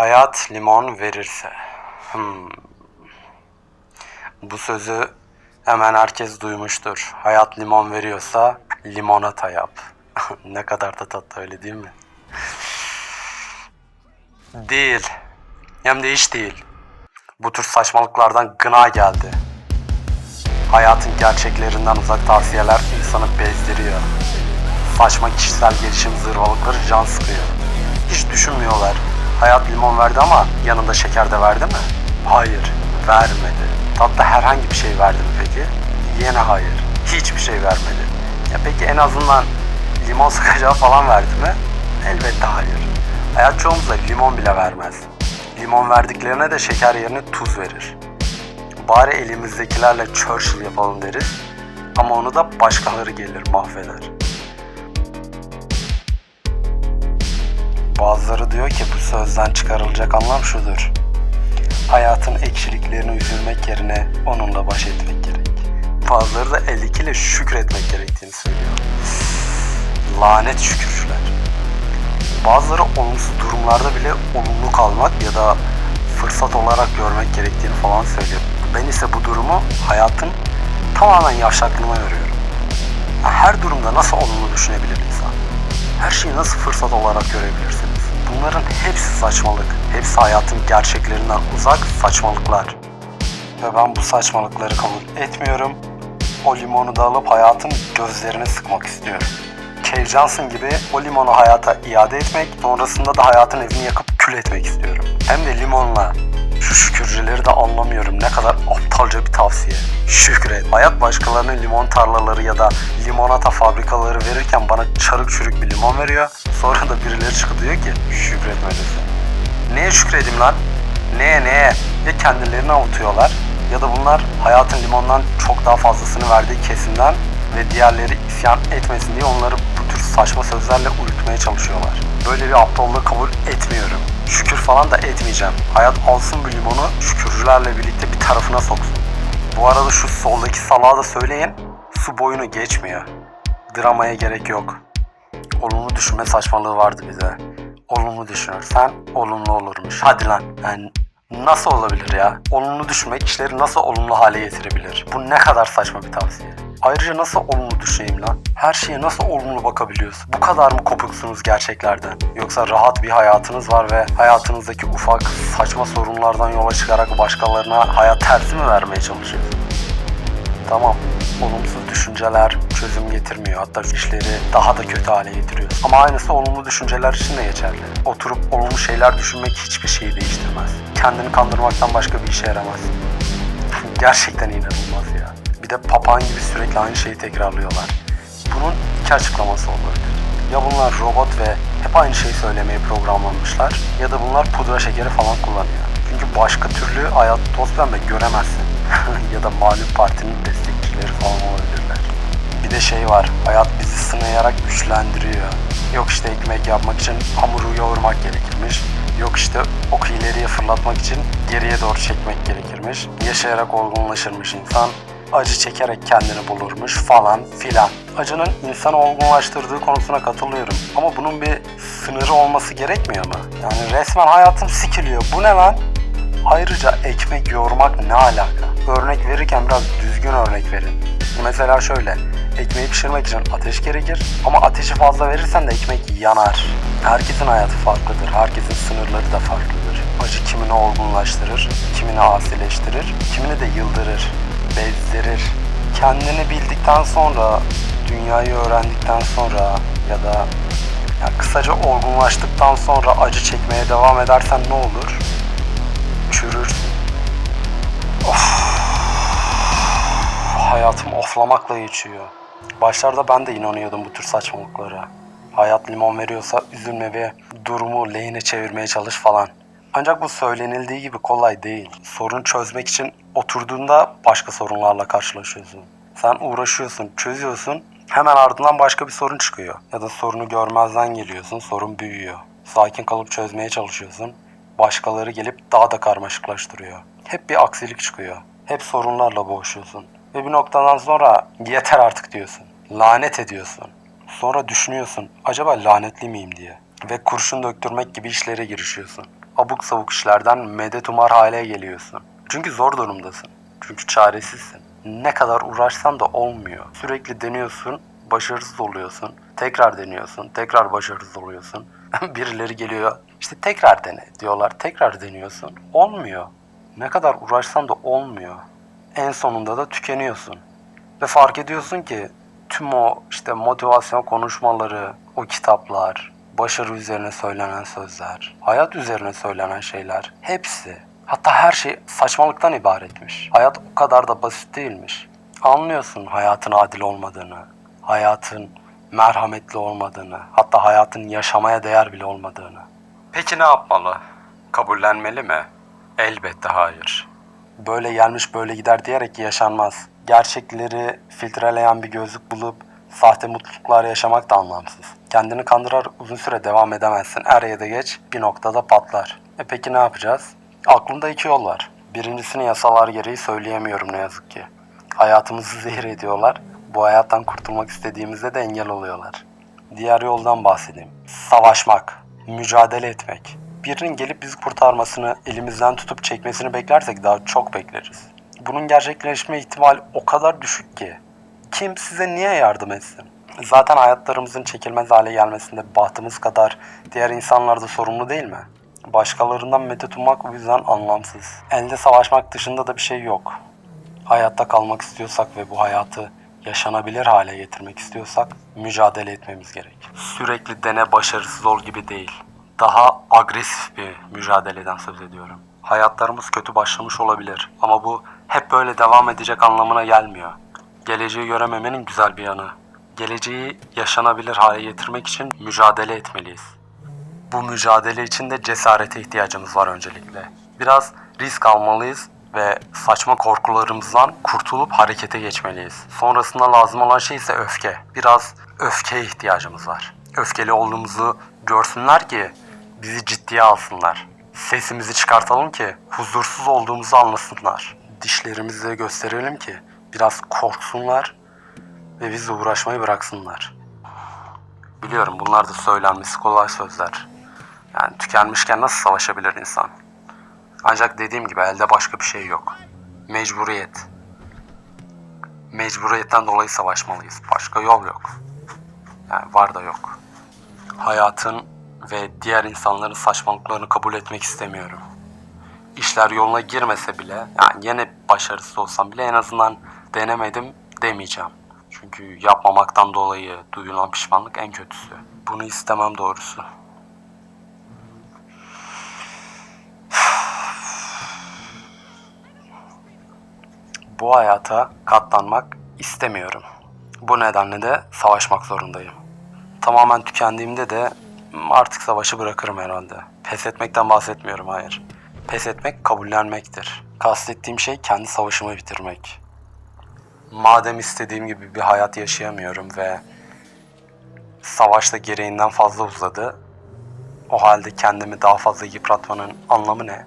Hayat limon verirse. Hmm. Bu sözü hemen herkes duymuştur. Hayat limon veriyorsa limonata yap. ne kadar da tatlı öyle değil mi? Değil. Hem de hiç değil. Bu tür saçmalıklardan gına geldi. Hayatın gerçeklerinden uzak tavsiyeler insanı bezdiriyor. Saçma kişisel gelişim zırvalıkları can sıkıyor. Hiç düşünmüyorlar. Hayat limon verdi ama yanında şeker de verdi mi? Hayır, vermedi. Tatlı herhangi bir şey verdi mi peki? Yine hayır. Hiçbir şey vermedi. Ya peki en azından limon sıkacağı falan verdi mi? Elbette hayır. Hayat çoğumuza limon bile vermez. Limon verdiklerine de şeker yerine tuz verir. Bari elimizdekilerle Churchill yapalım deriz. Ama onu da başkaları gelir mahveder. Bazıları diyor ki bu sözden çıkarılacak anlam şudur. Hayatın ekşiliklerini üzülmek yerine onunla baş etmek gerek. Bazıları da 52 ile şükretmek gerektiğini söylüyor. Lanet şükürcüler. Bazıları olumsuz durumlarda bile olumlu kalmak ya da fırsat olarak görmek gerektiğini falan söylüyor. Ben ise bu durumu hayatın tamamen yavşaklığına görüyorum. Her durumda nasıl olumlu düşünebilir insan? Her şeyi nasıl fırsat olarak görebilirsiniz? Bunların hepsi saçmalık. Hepsi hayatın gerçeklerinden uzak saçmalıklar. Ve ben bu saçmalıkları kabul etmiyorum. O limonu da alıp hayatın gözlerine sıkmak istiyorum. Cale Johnson gibi o limonu hayata iade etmek, sonrasında da hayatın evini yakıp kül etmek istiyorum. Hem de limonla. Şu şükürcüleri de anlamıyorum. Ne kadar aptalca bir tavsiye. Şükret. Hayat başkalarına limon tarlaları ya da limonata fabrikaları verirken bana çarık çürük bir limon veriyor. Sonra da birileri çıkıp diyor ki şükretme desin. Neye şükredeyim lan? Neye neye? Ya kendilerini avutuyorlar ya da bunlar hayatın limondan çok daha fazlasını verdiği kesimden ve diğerleri isyan etmesin diye onları bu tür saçma sözlerle uyutmaya çalışıyorlar. Böyle bir aptallığı kabul etmiyorum. Şükür falan da etmeyeceğim. Hayat alsın bu limonu şükürcülerle birlikte bir tarafına soksun. Bu arada şu soldaki salağa da söyleyin. Su boyunu geçmiyor. Dramaya gerek yok. Olumlu düşünme saçmalığı vardı bize. Olumlu düşünürsen olumlu olurmuş. Hadi lan. Yani nasıl olabilir ya? Olumlu düşünmek işleri nasıl olumlu hale getirebilir? Bu ne kadar saçma bir tavsiye. Ayrıca nasıl olumlu düşüneyim lan? Her şeye nasıl olumlu bakabiliyorsun? Bu kadar mı kopuksunuz gerçeklerden? Yoksa rahat bir hayatınız var ve hayatınızdaki ufak saçma sorunlardan yola çıkarak başkalarına hayat tersi mi vermeye çalışıyorsunuz? Tamam, olumsuz düşünceler çözüm getirmiyor. Hatta işleri daha da kötü hale getiriyor. Ama aynısı olumlu düşünceler için de geçerli. Oturup olumlu şeyler düşünmek hiçbir şeyi değiştirmez. Kendini kandırmaktan başka bir işe yaramaz. Gerçekten inanılmaz ya. Bir de papağan gibi sürekli aynı şeyi tekrarlıyorlar. Bunun iki açıklaması olabilir. Ya bunlar robot ve hep aynı şeyi söylemeye programlanmışlar ya da bunlar pudra şekeri falan kullanıyor. Çünkü başka türlü hayat toz pembe göremezsin. ya da malum partinin destekçileri falan olabilirler. Bir de şey var, hayat bizi sınayarak güçlendiriyor. Yok işte ekmek yapmak için hamuru yoğurmak gerekirmiş. Yok işte oku ileriye fırlatmak için geriye doğru çekmek gerekirmiş. Yaşayarak olgunlaşırmış insan. Acı çekerek kendini bulurmuş falan filan. Acının insanı olgunlaştırdığı konusuna katılıyorum. Ama bunun bir sınırı olması gerekmiyor mu? Yani resmen hayatım sikiliyor. Bu ne lan? Ayrıca ekmek yoğurmak ne alaka? Örnek verirken biraz düzgün örnek verin. Mesela şöyle, ekmeği pişirmek için ateş gerekir ama ateşi fazla verirsen de ekmek yanar. Herkesin hayatı farklıdır, herkesin sınırları da farklıdır. Acı kimini olgunlaştırır, kimini asileştirir, kimini de yıldırır, bezdirir. Kendini bildikten sonra, dünyayı öğrendikten sonra ya da ya kısaca olgunlaştıktan sonra acı çekmeye devam edersen ne olur? Çürürsün. Hayatım oflamakla geçiyor. Başlarda ben de inanıyordum bu tür saçmalıklara. Hayat limon veriyorsa üzülme ve durumu lehine çevirmeye çalış falan. Ancak bu söylenildiği gibi kolay değil. Sorun çözmek için oturduğunda başka sorunlarla karşılaşıyorsun. Sen uğraşıyorsun, çözüyorsun, hemen ardından başka bir sorun çıkıyor. Ya da sorunu görmezden geliyorsun, sorun büyüyor. Sakin kalıp çözmeye çalışıyorsun. Başkaları gelip daha da karmaşıklaştırıyor. Hep bir aksilik çıkıyor. Hep sorunlarla boğuşuyorsun. Ve bir noktadan sonra yeter artık diyorsun. Lanet ediyorsun. Sonra düşünüyorsun acaba lanetli miyim diye. Ve kurşun döktürmek gibi işlere girişiyorsun. Abuk sabuk işlerden medet umar hale geliyorsun. Çünkü zor durumdasın. Çünkü çaresizsin. Ne kadar uğraşsan da olmuyor. Sürekli deniyorsun, başarısız oluyorsun. Tekrar deniyorsun, tekrar başarısız oluyorsun. Birileri geliyor, işte tekrar dene diyorlar. Tekrar deniyorsun, olmuyor. Ne kadar uğraşsan da olmuyor. En sonunda da tükeniyorsun. Ve fark ediyorsun ki tüm o işte motivasyon konuşmaları, o kitaplar, başarı üzerine söylenen sözler, hayat üzerine söylenen şeyler hepsi hatta her şey saçmalıktan ibaretmiş. Hayat o kadar da basit değilmiş. Anlıyorsun hayatın adil olmadığını, hayatın merhametli olmadığını, hatta hayatın yaşamaya değer bile olmadığını. Peki ne yapmalı? Kabullenmeli mi? Elbette hayır. Böyle gelmiş böyle gider diyerek yaşanmaz. Gerçekleri filtreleyen bir gözlük bulup sahte mutluluklar yaşamak da anlamsız. Kendini kandırarak uzun süre devam edemezsin. Er ya da geç bir noktada patlar. E peki ne yapacağız? Aklımda iki yol var. Birincisini yasalar gereği söyleyemiyorum ne yazık ki. Hayatımızı zehir ediyorlar. Bu hayattan kurtulmak istediğimizde de engel oluyorlar. Diğer yoldan bahsedeyim. Savaşmak, mücadele etmek. Birinin gelip bizi kurtarmasını, elimizden tutup çekmesini beklersek daha çok bekleriz. Bunun gerçekleşme ihtimali o kadar düşük ki. Kim size niye yardım etsin? Zaten hayatlarımızın çekilmez hale gelmesinde bahtımız kadar diğer insanlar da sorumlu değil mi? Başkalarından medet ummak o yüzden anlamsız. Elde savaşmak dışında da bir şey yok. Hayatta kalmak istiyorsak ve bu hayatı yaşanabilir hale getirmek istiyorsak mücadele etmemiz gerek. Sürekli dene başarısız ol gibi değil. Daha agresif bir mücadeleden söz ediyorum. Hayatlarımız kötü başlamış olabilir ama bu hep böyle devam edecek anlamına gelmiyor. Geleceği görememenin güzel bir yanı. Geleceği yaşanabilir hale getirmek için mücadele etmeliyiz. Bu mücadele için de cesarete ihtiyacımız var öncelikle. Biraz risk almalıyız ve saçma korkularımızdan kurtulup harekete geçmeliyiz. Sonrasında lazım olan şey ise öfke. Biraz öfkeye ihtiyacımız var. Öfkeli olduğumuzu görsünler ki bizi ciddiye alsınlar. Sesimizi çıkartalım ki huzursuz olduğumuzu anlasınlar. Dişlerimizi de gösterelim ki biraz korksunlar ve bizle uğraşmayı bıraksınlar. Biliyorum bunlar da söylenmesi kolay sözler. Yani tükenmişken nasıl savaşabilir insan? Ancak dediğim gibi elde başka bir şey yok. Mecburiyet. Mecburiyetten dolayı savaşmalıyız. Başka yol yok. Yani var da yok. Hayatın ve diğer insanların saçmalıklarını kabul etmek istemiyorum. İşler yoluna girmese bile, yani yine başarısız olsam bile en azından denemedim demeyeceğim. Çünkü yapmamaktan dolayı duyulan pişmanlık en kötüsü. Bunu istemem doğrusu. Bu hayata katlanmak istemiyorum. Bu nedenle de savaşmak zorundayım. Tamamen tükendiğimde de "Hmm, artık savaşı bırakırım herhalde. Pes etmekten bahsetmiyorum hayır. Pes etmek kabullenmektir. Kastettiğim şey kendi savaşımı bitirmek. Madem istediğim gibi bir hayat yaşayamıyorum ve savaş da gereğinden fazla uzadı. O halde kendimi daha fazla yıpratmanın anlamı ne?